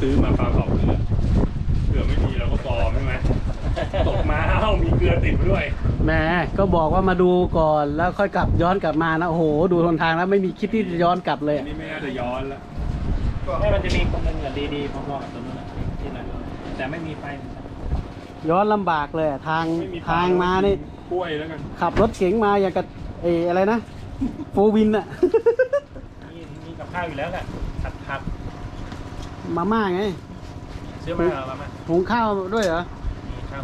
ซื้อมาปลาเผาเกลือเกลือไม่มีเราก็ปลอมใช่ไหมตกมาเอ้ามีเกลือติดมาด้วยแหมก็บอกว่ามาดูก่อนแล้วค่อยกลับย้อนกลับมานะโอ้โหดูทนทางแล้วไม่มีคิดที่จะย้อนกลับเลยอันนี้ไม่น่าจะย้อนละก็ไม่มันจะมีคนหนึ่งอะดีๆพอๆกับตัวนู้นอะที่นั่นแต่ไม่มีไฟย้อนลำบากเลยอะทางไม่มีทางมานี่กล้วยแล้วกันขับรถเก๋งมาอย่างกับเอออะไรนะโฟวินอะมีมีกับข้าวอยู่แล้วแหละผัดผัด มาม่าไงซื้อมาเอามาหุงข้าวด้วยเหรอมีข้าว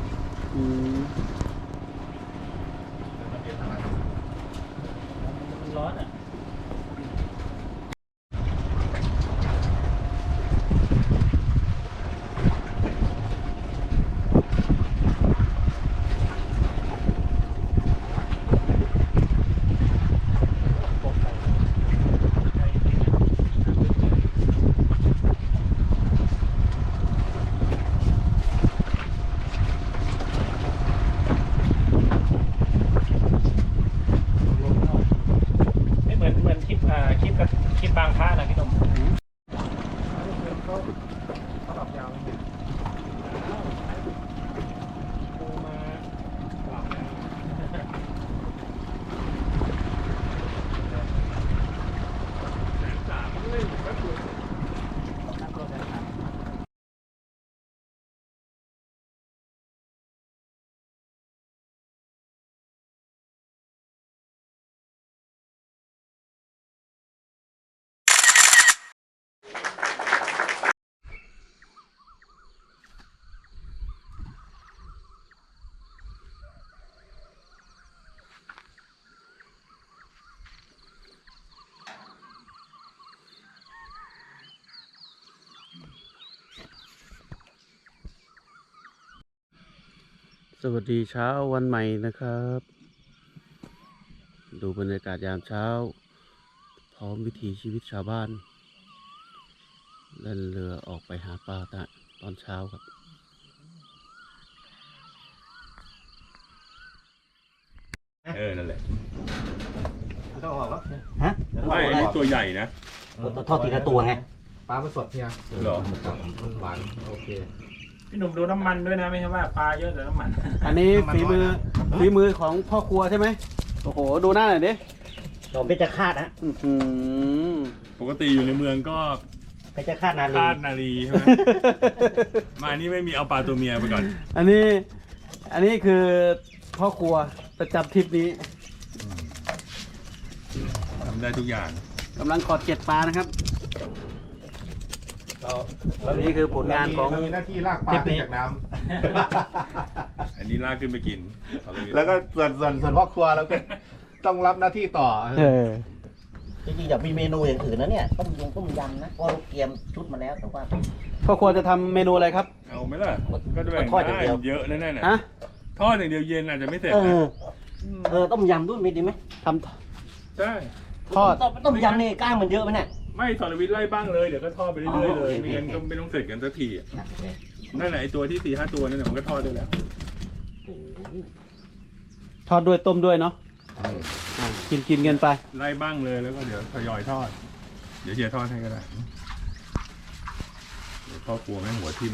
อืมมันร้อนอะ ไม่เหมือนเหมือนคลิปอ่าคลิปกับคลิปบางพระนะพี่หนุ่ม ปูมาหลับแสนสามเล่นแป๊บเดียว สวัสดีเช้าวันใหม่นะครับ ดูบรรยากาศยามเช้า พร้อมวิถีชีวิตชาวบ้านเล่นเรือออกไปหาปลาตะตอนเช้าครับเออนั่นแหละต้องออกแล้วฮะไม่อันนี้ตัวใหญ่นะทอดทีละตัวไงปลามันสดเนี่ยเหรอมันหวานโอเค พี่หนุ่มดูน้ำมันด้วยนะไม่ใช่ว่าปลาเยอะแต่น้ำมันอันนี้น้ำมันฝีมือน้อยนะฝีมือของพ่อครัวใช่ไหมโอ้โห ดูหน้าหน่อยดิผมเป็นจะคาดนะอื้อหือ ปกติอยู่ในเมืองก็เป็นจะคาดนาลีคาดนาลีใช่ไหมมาอันนี้ไม่มีเอาปลาตัวเมียไปก่อน อันนี้อันนี้คือพ่อครัวประจำทริปนี้ทำได้ทุกอย่างกำลังขอดเก็ดปลานะครับ นี่คือผลงานของ เรามีหน้าที่ลากปลาขึ้นจากน้ำ อันนี้ลากขึ้นไปกินเอาไปำแล้วก็ส่วนส่วนส่วนพ่อครัวเราก็ต้องรับหน้าที่ต่อเออ จริงๆอยากมีเมนูอย่างอื่นนะเนี่ยต้มยงต้มยำนะเพราะเราเตรียมชุดมาแล้วแต่ว่า พ่อครัวจะทำเมนูอะไรครับ เอาไหมล่ะ ก็แบ่งทอดอย่างได้เดียว เยอะแน่ๆน่ะฮะ ทอดอย่างเดียวเย็นอาจจะไม่เสร็จเอนะอ เออต้มยำด้วยมีดีไหม ทำใช่ทอดต้มต้มยำนี่กล้างมันเยอะไหมเนี่ย ไม่สอนวิทย์ไล่บ้างเลยเดี๋ยวก็ทอดไปเรื่อยๆเลยไม่งั้นก็ไม่ต้องเสร็จกันสักทีอะนั่นแหละไอตัวที่สี่ห้าตัวนั่นแหละมันก็ทอดได้แล้ว ทอดด้วยต้มด้วยเนาะอะกินกินกันไปไล่บ้างเลยแล้วก็เดี๋ยวทยอยทอด เดี๋ยวเฮียทอดให้ก็ได้เดี๋ยวพ่อกลัวแม่งหัวทิ่ม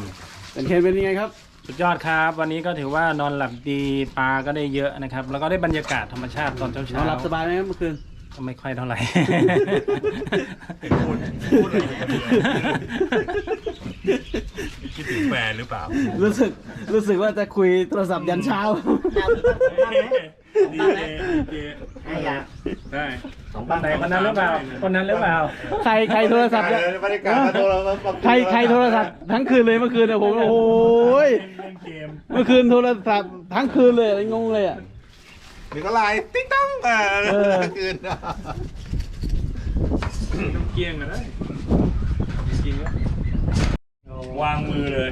เป็นเคนเป็นยังไงครับ สุดยอดครับ วันนี้ก็ถือว่านอนหลับดีปลาก็ได้เยอะนะครับ แล้วก็ได้บรรยากาศธรรมชาติตอนเช้านอเช้านหลับสบายไหมครับเมื่อคืน ก็ไม่ค่อยเท่าไหร่ พูดพูดอะไรกันเนี่ยคิดถึงแฟนหรือเปล่ารู้สึกรู้สึกว่าจะคุยโทรศัพท์ยันเช้า ดีเจดีเจให้ยาได้สองคปั้นนไหนคนนั้นหรือเปล่า คนนั้นหรือเปล่า ใครใครโทรศัพท์ยันบรรยากาศมาโทรมาใครใครโทรศัพท์ทั้งคืนเลยเมื่อคืนเนี่ยผมโอ้ยเล่นเกม เมื่อคืนโทรศัพท์ทั้งคืนเลยงงเลยอะ หรือก็ไลน์ติ๊งตั้งอ่าเออ คืนต้องเกี้ยงกันได้จริงๆแล้ววางมือเลย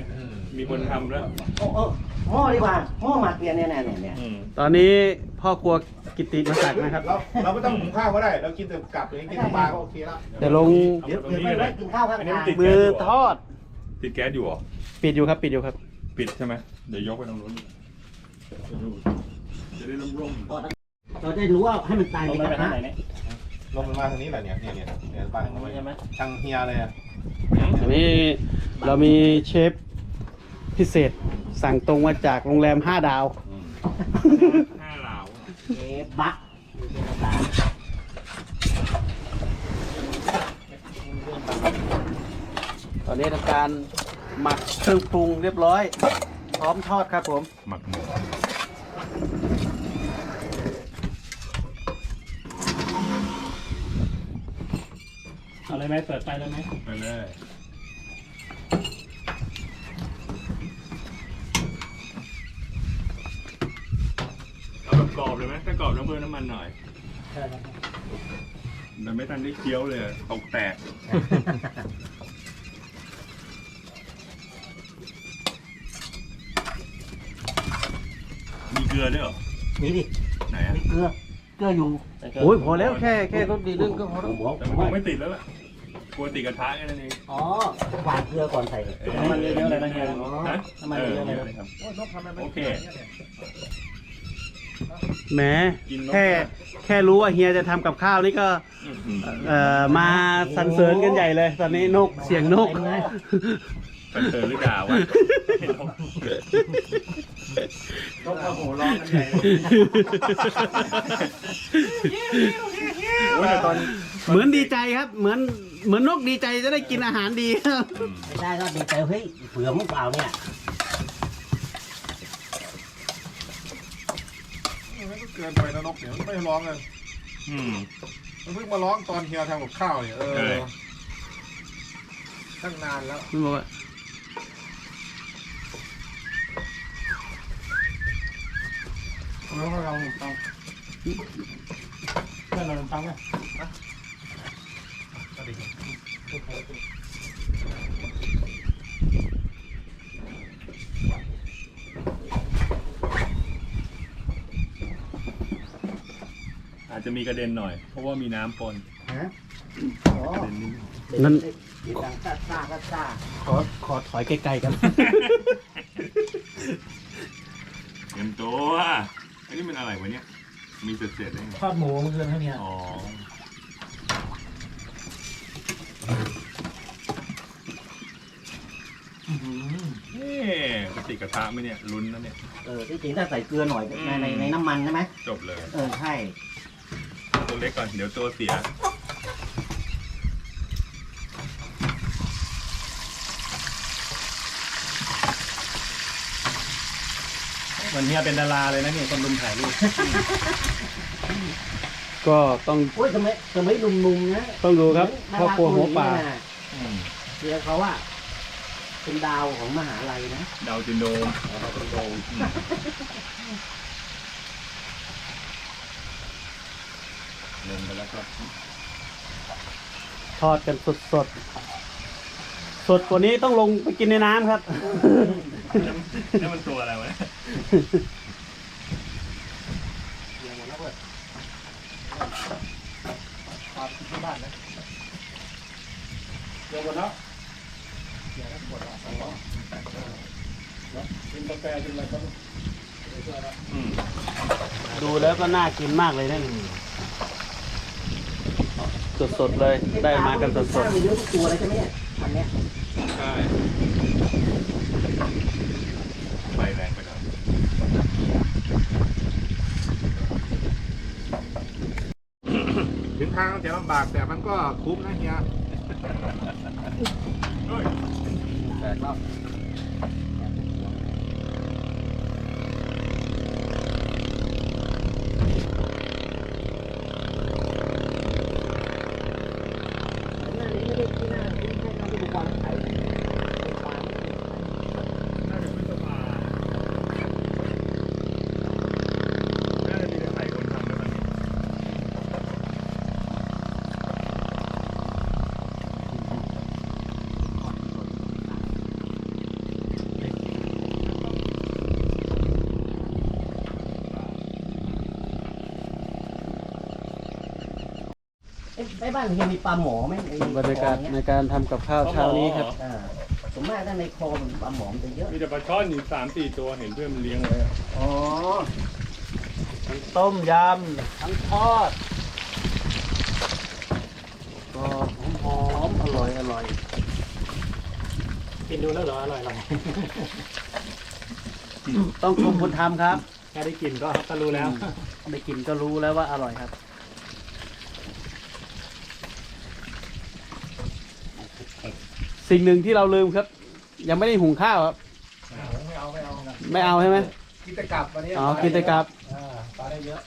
มีคนทำแล้วโอ้เออหม้อดีกว่าหม้อหมักเนี่ยเนี่ยเนี่ยเนี่ยเนี่ยตอนนี้พ่อครัวกิติมาศักดิ์นะครับ เราเราไม่ต้องหุงข้าวก็ได้ เรากินแต่กลับหรือกินแต่ปลาก็โอเคแล้วจะลงเดี๋ยวเดี๋ยวไปไว้กินข้าวข้างอันนี้ทามันงติดมือทอด ติดแก๊สอยู่เหรอ ปิดอยู่ครับ ปิดอยู่ครับ ปิดใช่ไหมเดี๋ยวยกไปตรงนู้น จะได้ร่มเราจะรู้ว่าให้มันตายลในงกไประทางทะไหนเนี่ยลมมันมาทางนี้แหละเนี่ยเนี่ยเนี่ยเนี่ยบ้านของเราใช่ไหมทางเฮียเลยอะอันนี้เรามีเชฟพิเศษสั่งตรงมาจากโรงแรม5ดาวห้าเหลาเอ๊ะบักตอนนี้ทำการหมักเครื่องปรุงเรียบร้อย พร้อมทอดครับผม หมักหมู เอาเลยไหมเปิดไฟเลยไหมไปเลยเอาแบบกรอบเลยไหมถ้ากรอบต้องเพิ่มน้ำมันหน่อยมันไม่ทันได้เคี้ยวเลยตกแตกมีเกลือด้วยเหรอ นี่ดิ ไหนอะมีเกลือ เกลืออยู่ โอ้ยพอแล้วแค่แค่รสดีเรื่องก็พอแล้วแต่มันคงไม่ติดแล้วล่ะกลัวติดกระทะแค่นั้นเองอ๋อหวานเกลือก่อนใส่น้ำมันเยอะๆเลยนะเฮียนะน้ำมันเยอะๆเลยครับโอ้ยนกทำไมมันโอเคแหมกินนกแค่แค่รู้ว่าเฮียจะทำกับข้าวนี่ก็เอ่อมาสรรเสริญกันใหญ่เลย ตอนนี้นกเสียงนก เป็นไงเป็นเธอหรือด่าวะนกโอ้โหร้องกันใหญ่โอ้ยแต่ตอนเหมือนดีใจครับ เหมือนเหมือนนกดีใจจะได้กินอาหารดีครับ ไม่ได้ก็ดีใจเฮ้ยเผื่อมึงเปล่าเนี่ยมันก็เกินไปนะนกเนี่ยมันไม่ร้องเลยอืม มันเพิ่งมาร้องตอนเฮียทำกับข้าวเนี่ยเอเอออ ตั้งนานแล้ว มันบอกว่า แล้วก็เราต้องเพื่อนเราลงตังค์ไหมอาจจะมีกระเด็นหน่อย เพราะว่ามีน้ำปนฮะอ๋อกระเด็นนิดนึงนั่นเสียงดังซ่าซ่าซ่าซ่าขอขอถอยไกลๆกัน เตรียมตัว อันนี้มันอะไรวะเนี่ย มีเศษๆได้ไงทอดหมูเมื่อคืนให้เฮียอ๋อนี่กระติกกระทะไหมเนี่ย ลุ้นนะเนี่ย เออที่จริงถ้าใส่เกลือหน่อยในในในน้ำมันใช่ไหมจบเลย เออใช่ ตัวเล็กก่อน เดี๋ยวตัวเสีย เหมือนเฮียเป็นดาราเลยนะนี่คนรุมถ่ายรูปก็ต้องโอ้ยทำไมทำไมหนุ่มๆนะต้องดูครับเหมือนครอบครัวหัวป่าดรเกหลีน่ะเดี๋ยวเขาว่าเป็นดาวของมหาลัยนะดาวจินโดมเราเป็นโดมลงไปแล้วครับทอดกันสดสดสดกว่านี้ต้องลงไปกินในน้ำครับนี่มันตัวอะไรวะ เดี๋ยวหมดแล้วอืมดูแล้วก็น่ากินมากเลยนะสดสดๆเลย ได้มากันสดสดมีเยอะทุกตัวเลยใช่ไหมเนี่ยอันเนี้ยใช่ไฟแรงไปหน่อย ถึงทางจะลำบากแต่มันก็คุ้มนะเฮียเฮ้ยแตกแล้ว น่าจะไม่สบายน่าจะมีแต่ไข่คนทำด้วยมั้ง เอ๊ะในบ้านเฮียมีปลาหมอไหมในบรรยากาศคลองในเนี้ยการทำกับข้าวเช้านี้ครับ อ่าสมมติถ้าในคลองมันปลาหมอมนจะเยอะมีแต่ปลาช่อนอยู่สามสี่ตัวเห็นเพื่อนมันเลี้ยงไว้อะอ๋อทั้งต้มยำทั้งทอดอร่อยอร่อยกินดูแล้วเหรออร่อยอร่อยต้องชมคนทำครับ แค่ได้กินก็ก็รู้แล้ว ได้กินก็รู้แล้วว่าอร่อยครับ สิ่งหนึ่งที่เราลืมครับ ยังไม่ได้หุงข้าวครับ ไม่เอาไม่เอาไม่เอาใช่ไหมกินแตะกลับวันนี้อ๋อกินแต่กับปลาได้เยอะ